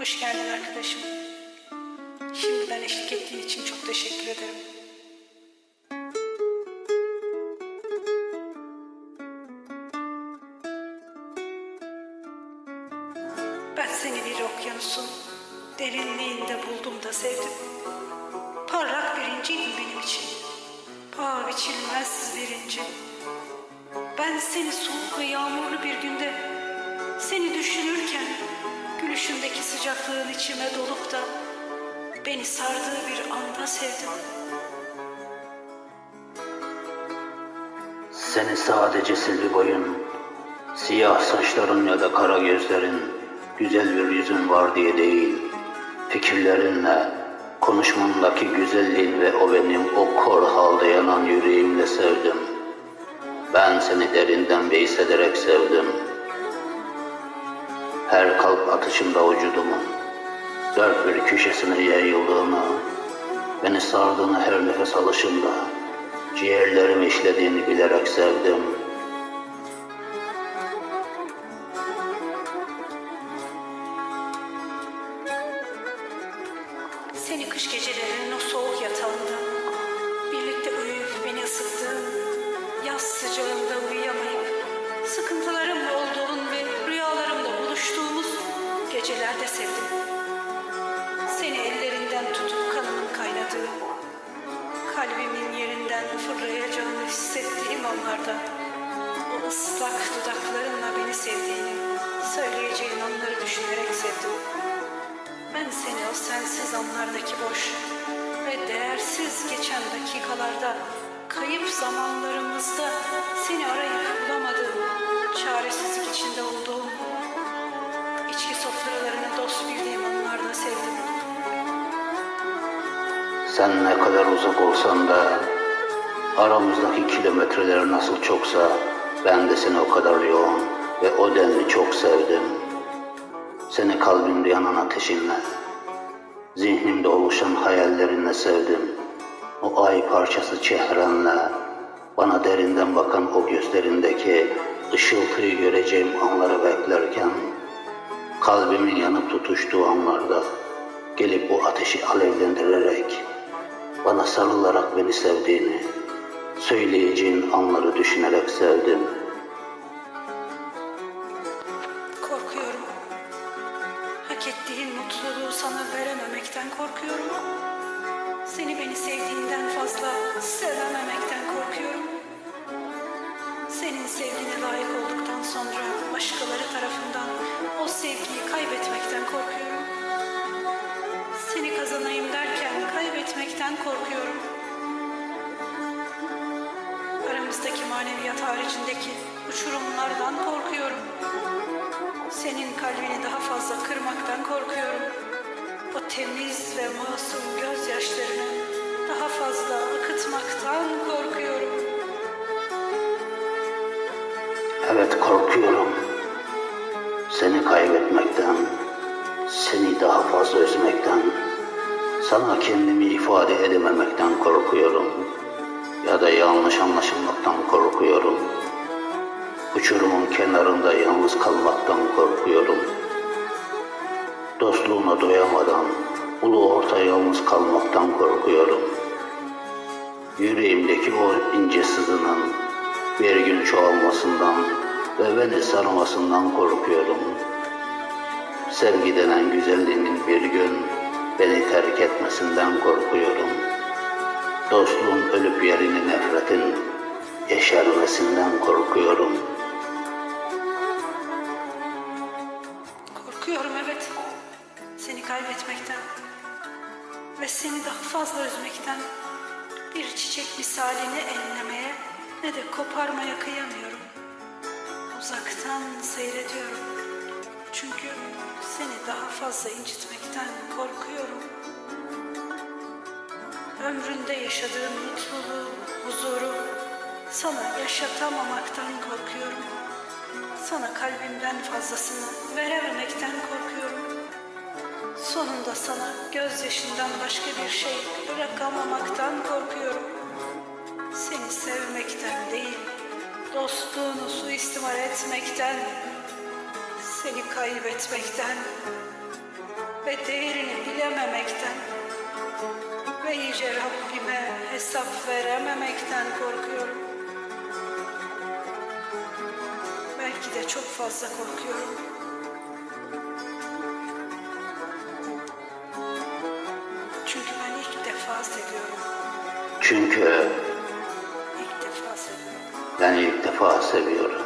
Hoş geldin arkadaşım. Şimdiden eşlik ettiğin için çok teşekkür ederim. Ben seni bir okyanusun derinliğinde buldum da sevdim. Parlak birinciydin benim için. Paha biçilmez birinci. Ben seni soğuk ve yağmurlu bir günde seni düşünürken gülüşündeki sıcaklığın içime dolup da beni sardığı bir anda sevdim. Seni sadece silgi boyun, siyah saçların ya da kara gözlerin, güzel bir yüzün var diye değil, fikirlerinle, konuşmandaki güzelliğin ve o benim o kor halde yanan yüreğimle sevdim. Ben seni derinden ve hissederek sevdim. Her kalp atışında vücudumun, dört bir köşesine yayıldığını, beni sardığını her nefes alışında, ciğerlerim işlediğini bilerek sevdim. Seni kış gecelerinin o soğuk yatağında yerinden fırlayacağını hissettiğim anlarda o ıslak dudaklarınla beni sevdiğini söyleyeceğin anları düşünerek sevdim. Ben seni o sensiz anlardaki boş ve değersiz geçen dakikalarda, kayıp zamanlarımızda seni arayıp bulamadığım, çaresizlik içinde olduğum, içki sofralarını dost bildiğim anlarda sevdim. Sen ne kadar uzak olsan da aramızdaki kilometreler nasıl çoksa ben de seni o kadar yoğun ve o denli çok sevdim. Seni kalbimde yanan ateşinle, zihnimde oluşan hayallerinle sevdim. O ay parçası çehrenle, bana derinden bakan o gözlerindeki ışıltıyı göreceğim anları beklerken, kalbimin yanıp tutuştuğu anlarda gelip o ateşi alevlendirerek, bana sarılarak beni sevdiğini, söyleyeceğin anları düşünerek sevdim. Korkuyorum. Hak ettiğin mutluluğu sana verememekten korkuyorum. Seni beni sevdiğinden fazla sevememekten korkuyorum. Senin sevgine layık olduktan sonra başkaları tarafından o sevgiyi kaybetmekten korkuyorum. Seni kazanayım derken kaybetmekten korkuyorum. Aramızdaki maneviyat haricindeki uçurumlardan korkuyorum. Senin kalbini daha fazla kırmaktan korkuyorum. O temiz ve masum gözyaşlarını daha fazla akıtmaktan korkuyorum. Evet korkuyorum. Seni kaybetmekten, seni daha fazla üzmekten, sana kendimi ifade edememekten korkuyorum. Ya da yanlış anlaşılmaktan korkuyorum. Uçurumun kenarında yalnız kalmaktan korkuyorum. Dostluğuna doyamadan ulu orta yalnız kalmaktan korkuyorum. Yüreğimdeki o ince sızının bir gün çoğalmasından ve beni sarmasından korkuyorum. Sevgi denen güzelliğinin bir gün beni terk etmesinden korkuyorum. Dostluğun ölüp yerini nefretin yeşermesinden korkuyorum. Korkuyorum evet. Seni kaybetmekten ve seni daha fazla üzmekten bir çiçek misalini ellemeye ne de koparmaya kıyamıyorum. Uzaktan seyrediyorum. Çünkü seni daha fazla incitmekten korkuyorum. Ömründe yaşadığın mutluluğu, huzuru sana yaşatamamaktan korkuyorum. Sana kalbimden fazlasını verememekten korkuyorum. Sonunda sana gözyaşından başka bir şey bırakamamaktan korkuyorum. Seni sevmekten değil, dostluğunu suistimal etmekten, seni kaybetmekten ve değerini bilememekten ve yüce Rabbime hesap verememekten korkuyorum. Belki de çok fazla korkuyorum. Çünkü ben ilk defa seviyorum. Çünkü İlk defa seviyorum. ben ilk defa seviyorum.